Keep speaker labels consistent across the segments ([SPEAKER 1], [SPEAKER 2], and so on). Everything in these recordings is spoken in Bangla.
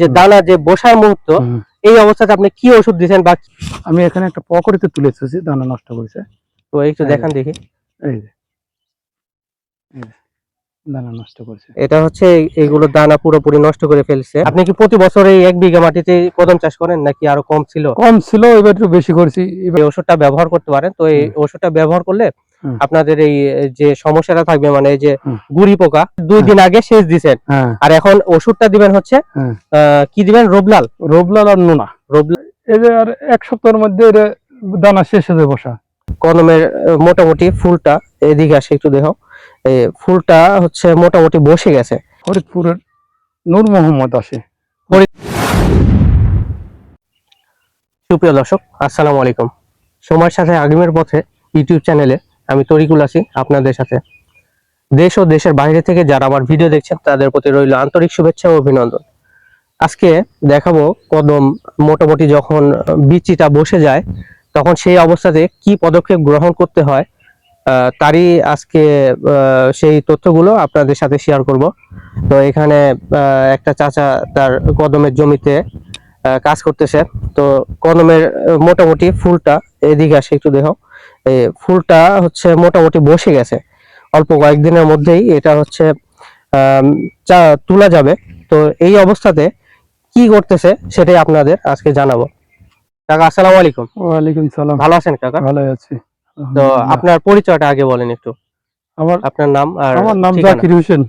[SPEAKER 1] যে দানা যে বসার মুহূর্ত এই অবস্থাতে আপনি কি ওষুধ দিয়েছেন বা
[SPEAKER 2] আমি এখানে একটা পকড়িতে তুলে এসেছি দানা নষ্ট করেছে।
[SPEAKER 1] তো একটু দেখান দেখি।
[SPEAKER 2] এই যে দানা নষ্ট করেছে।
[SPEAKER 1] এটা হচ্ছে এইগুলো দানা পুরোপুরি নষ্ট করে ফেলছে। আপনি কি প্রতি বছর এই এক বিঘা মাটিতে কদম চাষ করেন নাকি আরও কম ছিল?
[SPEAKER 2] কম ছিল এবার একটু বেশি করেছি। এবার
[SPEAKER 1] এই ওষুধটা ব্যবহার করতে পারেন তো এই ওষুধটা ব্যবহার করলে। আপনাদের এই যে সমস্যাটা থাকবে মানে যে গুড়ি পোকা দুই দিন আগে সেচ দিছেন।
[SPEAKER 2] হ্যাঁ।
[SPEAKER 1] আর এখন ওষুধটা দিবেন হচ্ছে
[SPEAKER 2] হ্যাঁ।
[SPEAKER 1] কি দিবেন? রোবলাল?
[SPEAKER 2] রোবলাল আর নোনা।
[SPEAKER 1] রোবলাল।
[SPEAKER 2] এই যে আর এক সপ্তাহের মধ্যে দানা শেষ হয়ে বসা।
[SPEAKER 1] কদমের আহ, মোটামুটি ফুলটা এদিকে আসে একটু দেখো। এই ফুলটা হচ্ছে মোটামুটি বসে গেছে।
[SPEAKER 2] ফরিদপুরের নূর মোহাম্মদ আসে।
[SPEAKER 1] সুপ্রিয় দর্শক আসসালামু আলাইকুম। সময়ের সাথে আগিমের পথে ইউটিউব চ্যানেলে আমি তরিকুল আছি আপনাদের সাথে। দেশ ও দেশের বাইরে থেকে যারা আমার ভিডিও দেখছেন, তাদের প্রতি রইল আন্তরিক শুভেচ্ছা ও অভিনন্দন। আজকে দেখাবো কদম মোটামুটি যখন বিচিটা বসে যায়, তখন সেই অবস্থাতে কি পদক্ষেপ গ্রহণ করতে হয় তারই আজকে সেই তথ্যগুলো আপনাদের সাথে শেয়ার করব। তো এখানে একটা চাচা তার কদমের জমিতে কাজ করতেছে। তো কদমের মোটামুটি ফুলটা এদিকে আসে, একটু দেখো। ফুলটা হচ্ছে মোটামুটি বসে গেছে। অল্প কয়েকদিনের মধ্যেই এটা হচ্ছে তোলা যাবে। তো এই অবস্থাতে কি করতেছে সেটাই আপনাদের আজকে জানাব। কাকা আসসালামু আলাইকুম।
[SPEAKER 2] ওয়ালাইকুম সালাম।
[SPEAKER 1] ভালো আছেন কাকা?
[SPEAKER 2] ভালো আছি।
[SPEAKER 1] তো আপনার পরিচয়টা আগে বলেন একটু।
[SPEAKER 2] আমার
[SPEAKER 1] আপনার নাম আর
[SPEAKER 2] আমার নাম জাকির হোসেন।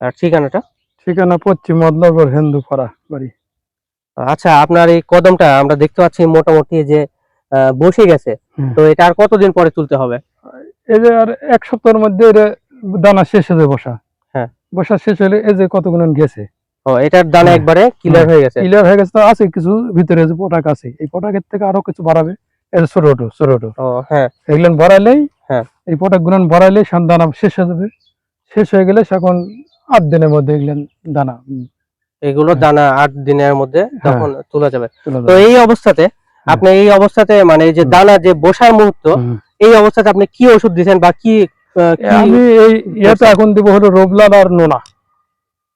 [SPEAKER 1] আর ঠিকানাটা?
[SPEAKER 2] ঠিকানা পশ্চিম মদনগর হিন্দুপাড়া বাড়ি।
[SPEAKER 1] আচ্ছা আপনার এই কদমটা আমরা দেখতে পাচ্ছি মোটামুটি যে বসে গেছে। তো এটা আর কতদিন পরে তুলতে হবে?
[SPEAKER 2] এই যে আর এক সপ্তাহের মধ্যে দানা শেষ হয়ে বসা।
[SPEAKER 1] হ্যাঁ।
[SPEAKER 2] বসা শেষ হলে এই যে কতগুণ গেছে।
[SPEAKER 1] ও এটার দানা
[SPEAKER 2] হ্যাঁ।
[SPEAKER 1] একবারে ক্লিয়ার হয়ে গেছে?
[SPEAKER 2] ক্লিয়ার হয়ে গেছে তো আছে কিছু ভিতরে যে পটাক আছে। এই পটাকের থেকে আরও কিছু বাড়াবে। ছোট ছোট ছোট ছোট।
[SPEAKER 1] ও হ্যাঁ।
[SPEAKER 2] এগুলো
[SPEAKER 1] হ্যাঁ।
[SPEAKER 2] এই পটাকগুলো সান দানা শেষ হয়ে যাবে। শেষ হয়ে গেলে এখন আট দিনের মধ্যে এগুলো দানা।
[SPEAKER 1] এগুলো
[SPEAKER 2] হ্যাঁ।
[SPEAKER 1] দানা আট দিনের মধ্যে তখন তোলা যাবে। তো এই অবস্থাতে আপনি এই অবস্থাতে মানে যে দানা যে বসার মুহূর্ত এই অবস্থাতে আপনি কি ওষুধ দিয়েছেন বা কি
[SPEAKER 2] আমি এই ইয়েটা এখন দিব হলো রোবলাল আর নোনা।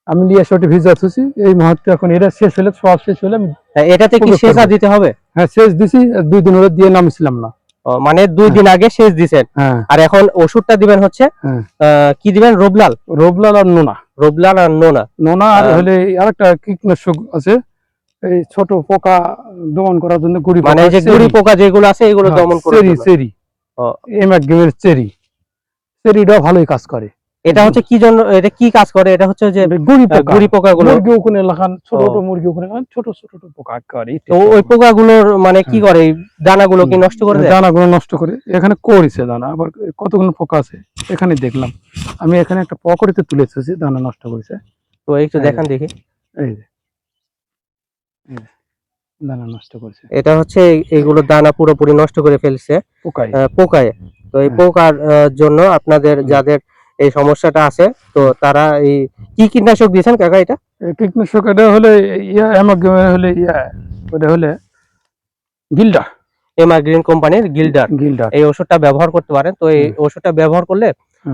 [SPEAKER 2] আমি নিয়ে এসে ভিজা থুছি এই মুহূর্তে এখন এটা শেষ হলে সব শেষ হলে আমি
[SPEAKER 1] হ্যাঁ, এটাতে কি সেচা
[SPEAKER 2] করব।
[SPEAKER 1] দিতে হবে?
[SPEAKER 2] হ্যাঁ শেষ দিছি দুই দিন হলে দিয়ে নামছিলাম না।
[SPEAKER 1] মানে দুই দিন আগে সেচ দিছেন।
[SPEAKER 2] হ্যাঁ।
[SPEAKER 1] আর এখন ওষুধটা দিবেন হচ্ছে
[SPEAKER 2] হ্যাঁ।
[SPEAKER 1] কি দিবেন? রোবলাল?
[SPEAKER 2] রোবলাল আর নোনা।
[SPEAKER 1] রোবলাল আর নোনা।
[SPEAKER 2] নোনা আর হলে আরেকটা কীটনাশক আছে। এই ছোট পোকা দমন করার জন্য গুড়ি
[SPEAKER 1] মানে যে গুড়ি পোকা যেগুলো আছে এগুলো দমন করে
[SPEAKER 2] চেরি চেরি। গেমের চেরি। চেরিটাও ভালোই কাজ করে।
[SPEAKER 1] এটা হচ্ছে কি জন্য এটা কি কাজ করে? এটা হচ্ছে যে
[SPEAKER 2] গুড়ি পোকা।
[SPEAKER 1] গুড়ি পোকাগুলো।
[SPEAKER 2] মুরগি ওখানে লাগান ছোট ছোট মুরগি ওখানে ছোট ছোট ছোট পোকা করে।
[SPEAKER 1] তো ওই পোকাগুলোর মানে কি করে? এই দানাগুলো কি নষ্ট করে দেয়?
[SPEAKER 2] দানাগুলো নষ্ট করে। এখানে করেছে দানা আবার কতগুলো পোকা আছে এখানে দেখলাম। আমি এখানে একটা পকড়িতে তুলে এসেছি দানা নষ্ট করেছে।
[SPEAKER 1] তো একটু দেখান দেখি।
[SPEAKER 2] এই দানা নষ্ট করেছে।
[SPEAKER 1] এটা হচ্ছে এই- এইগুলো দানা পুরোপুরি নষ্ট করে ফেলছে। আহ, পোকায়। তো এই
[SPEAKER 2] হ্যাঁ।
[SPEAKER 1] পোকার জন্য আপনাদের যাদের এই সমস্যাটা আছে তো তারা এই কি কীটনাশক দিয়েছেন কাকা এটা?
[SPEAKER 2] কীটনাশক এটা হলে ইয়া এমক হলে ইয়া ওটা হলে গিল্ডা
[SPEAKER 1] এমা গ্রিন কোম্পানির গিল্ডার।
[SPEAKER 2] গিল্ডা
[SPEAKER 1] এই ওষুধটা ব্যবহার করতে পারেন। তো এই ওষুধটা ব্যবহার করলে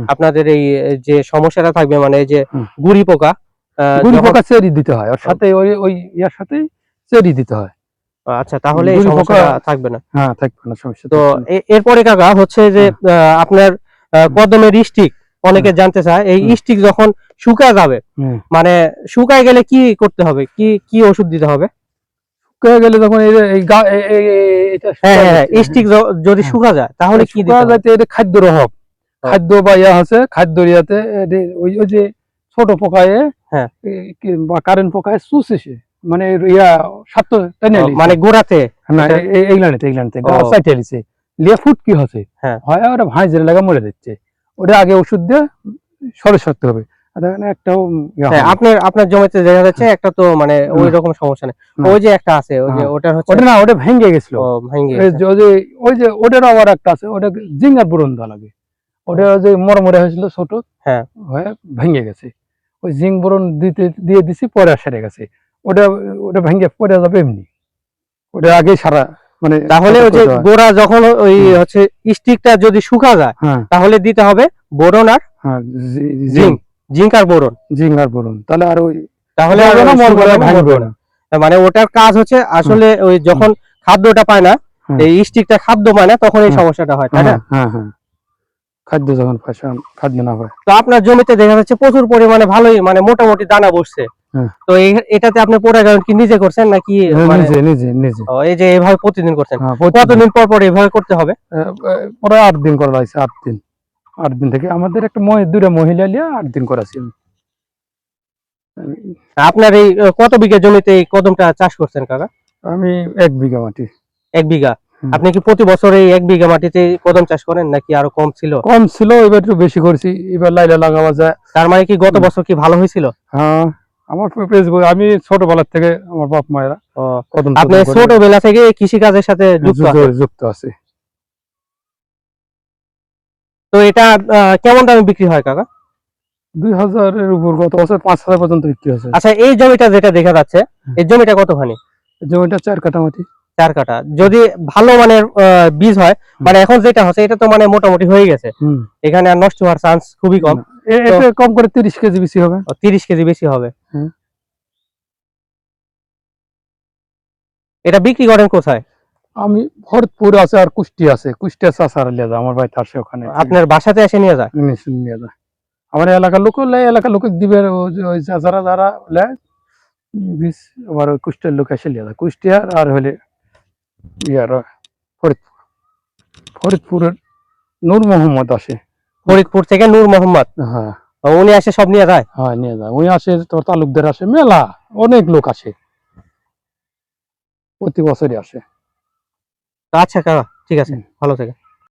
[SPEAKER 1] আপনাদের এই যে সমস্যাটা থাকবে মানে এই যে গুড়ি পোকা আহ,
[SPEAKER 2] গুড়ি পোকা চেরি দিতে হয়। আর সাথে ওই ওই ইয়ার সাথে চেরি দিতে হয়।
[SPEAKER 1] আচ্ছা তাহলে এই সমস্যাটা থাকবে না।
[SPEAKER 2] হ্যাঁ থাকবে না সমস্যা
[SPEAKER 1] তো এরপরে কাকা হচ্ছে যে আপনার আহ, কদমের স্টিক অনেকে জানতে চায় এই। স্টিক যখন শুকায় যাবে মানে শুকায় গেলে কি করতে হবে? কি কি ওষুধ দিতে হবে?
[SPEAKER 2] শুকিয়ে গেলে তখন এটা
[SPEAKER 1] হ্যাঁ হ্যাঁ স্টিক যদি
[SPEAKER 2] হ্যাঁ।
[SPEAKER 1] শুকা যায় তাহলে কি
[SPEAKER 2] শুকায়
[SPEAKER 1] হবে?
[SPEAKER 2] এটা খাদ্যর অভাব খাদ্য বা ইয়া আছে খাদ্য ইয়াতে ওই যে ছোট পোকায়
[SPEAKER 1] হ্যাঁ।
[SPEAKER 2] কারেন্ট পোকায় চুষেছে মানে ইয়া সাত
[SPEAKER 1] মানে গোড়াতে?
[SPEAKER 2] না। গাছ চাইতে লিছে লিয়া ফুট কি হচ্ছে
[SPEAKER 1] হ্যাঁ।
[SPEAKER 2] হয় ভাঁজরে লাগা মরে যাচ্ছে। ওটা আগে ওষুধ দিয়ে সরে সরতে হবে। একটাও
[SPEAKER 1] হ্যাঁ
[SPEAKER 2] হবে না।
[SPEAKER 1] আপনার আপনার জমিতে দেখা যাচ্ছে একটা তো মানে ওই রকম সমস্যা নেই। ওই যে একটা আছে ওই যে
[SPEAKER 2] হ্যাঁ।
[SPEAKER 1] হচ্ছে
[SPEAKER 2] ওটা না ওটা ভেঙে গেছিল। ওই যে ওটার আবার একটা আছে ওটা জিঙ্গার বুরন দেওয়া লাগে। ওটা যে মরমরে হয়েছিল ছোট
[SPEAKER 1] হ্যাঁ।
[SPEAKER 2] ভেঙে গেছে। ওই জিং বুরন দিতে দিয়ে দিছি পরে সেরে গেছে। ওটা ওটা ভেঙে পড়ে যাবে এমনি। ওটা আগে সারা মানে
[SPEAKER 1] তাহলে ওই যে গোড়া যখন ওই হচ্ছে স্টিকটা যদি শুকা যায়
[SPEAKER 2] হ্যাঁ।
[SPEAKER 1] তাহলে দিতে হবে বোরন আর
[SPEAKER 2] হ্যাঁ
[SPEAKER 1] জিঙ্ক।
[SPEAKER 2] জিঙ্ক
[SPEAKER 1] জিঙ্ক আর বোরন।
[SPEAKER 2] তাহলে আর ওই
[SPEAKER 1] তাহলে আর
[SPEAKER 2] না, মরবে না,
[SPEAKER 1] শুকনো
[SPEAKER 2] ভাঙবে না।
[SPEAKER 1] মানে ওটার কাজ হচ্ছে আসলে ওই যখন খাদ্যটা পায় না এই স্টিকটা খাদ্য পায় না তখন এই সমস্যাটা হয় তাই না?
[SPEAKER 2] হ্যাঁ হ্যাঁ। হ্যাঁ খাদ্য যখন পায় তখন খাদ্য না পায়।
[SPEAKER 1] তো আপনার জমিতে দেখা যাচ্ছে প্রচুর পরিমাণে ভালোই মানে মোটামুটি দানা বসছে।
[SPEAKER 2] হ্যাঁ।
[SPEAKER 1] তো এটাতে আপনি পরাগায়ন কি নিজে করছেন নাকি মানে
[SPEAKER 2] নিজে নিজে নিজে।
[SPEAKER 1] ও, এই যে এইভাবে প্রতিদিন করছেন।
[SPEAKER 2] হ্যাঁ,
[SPEAKER 1] কতদিন পর পর এইভাবে করতে হবে?
[SPEAKER 2] পরে আট দিন করা লাগছে আট দিন। আট দিন থেকে আমাদের একটা দুইটা মহিলা নিয়ে আট দিন করাছি
[SPEAKER 1] আপনার এই কত বিঘা জমিতে এই কদমটা চাষ করছেন কাকা?
[SPEAKER 2] আমি এক বিঘা মাটি।
[SPEAKER 1] এক বিঘা। আপনি কি প্রতি বছর এই এক বিঘা মাটিতে কদম চাষ করেন নাকি আরও কম ছিল?
[SPEAKER 2] কম ছিল এবার একটু বেশি করছি এবার লাইলে লাগাবা যায়।
[SPEAKER 1] তার মানে কি গত বছর কি ভালো হয়েছিল?
[SPEAKER 2] হ্যাঁ। আমার ফেসবুক আমি ছোটবেলার থেকে আমার বাপ মায়েরা
[SPEAKER 1] আপনি ছোটবেলা থেকে কৃষি কাজের সাথে যুক্ত
[SPEAKER 2] আছে।
[SPEAKER 1] তো এটা কেমন দামে বিক্রি হয় কাকা?
[SPEAKER 2] দুই হাজারের উপর গত বছর পাঁচ হাজার পর্যন্ত বিক্রি হয়েছে।
[SPEAKER 1] আচ্ছা এই জমিটা যেটা দেখা যাচ্ছে এই জমিটা কতখানি?
[SPEAKER 2] জমিটা চার কাটা মাটি।
[SPEAKER 1] চার কাটা যদি ভালো মানের বীজ হয় মানে এখন যেটা হচ্ছে এটা তো মানে মোটামুটি হয়ে গেছে। এখানে আর নষ্ট হওয়ার চান্স খুবই কম।
[SPEAKER 2] কম করে তিরিশ কেজি বেশি হবে।
[SPEAKER 1] তিরিশ কেজি বেশি হবে। এটা বিক্রি করেন কোথায়?
[SPEAKER 2] আমি ভরতপুর আছে আর কুষ্টি আছে। কুষ্টিয়া চাষার লিয়ে যায় আমার বাড়িতে আসে ওখানে।
[SPEAKER 1] আপনার বাসাতে এসে নিয়ে যায়?
[SPEAKER 2] নিয়ে যায়। আমার এলাকার লোক এলাকার লোক দিবে ওই যারা যারা বীজ আবার ওই কুষ্টিয়ার লোক এসে লিয়ে যায়। কুষ্টিয়ার আর হলে ইয়ার ফরিদপুর। ফরিদপুরের নূর মোহাম্মদ আসে।
[SPEAKER 1] ফরিদপুর থেকে নূর মোহাম্মদ?
[SPEAKER 2] হ্যাঁ।
[SPEAKER 1] উনি আসে সব নিয়ে যায়?
[SPEAKER 2] হ্যাঁ নিয়ে যায়। উনি আসে তোর তালুকদের আসে মেলা অনেক লোক আসে। প্রতি বছরই আসে।
[SPEAKER 1] আচ্ছা কাকা ঠিক আছে ভালো থেকে।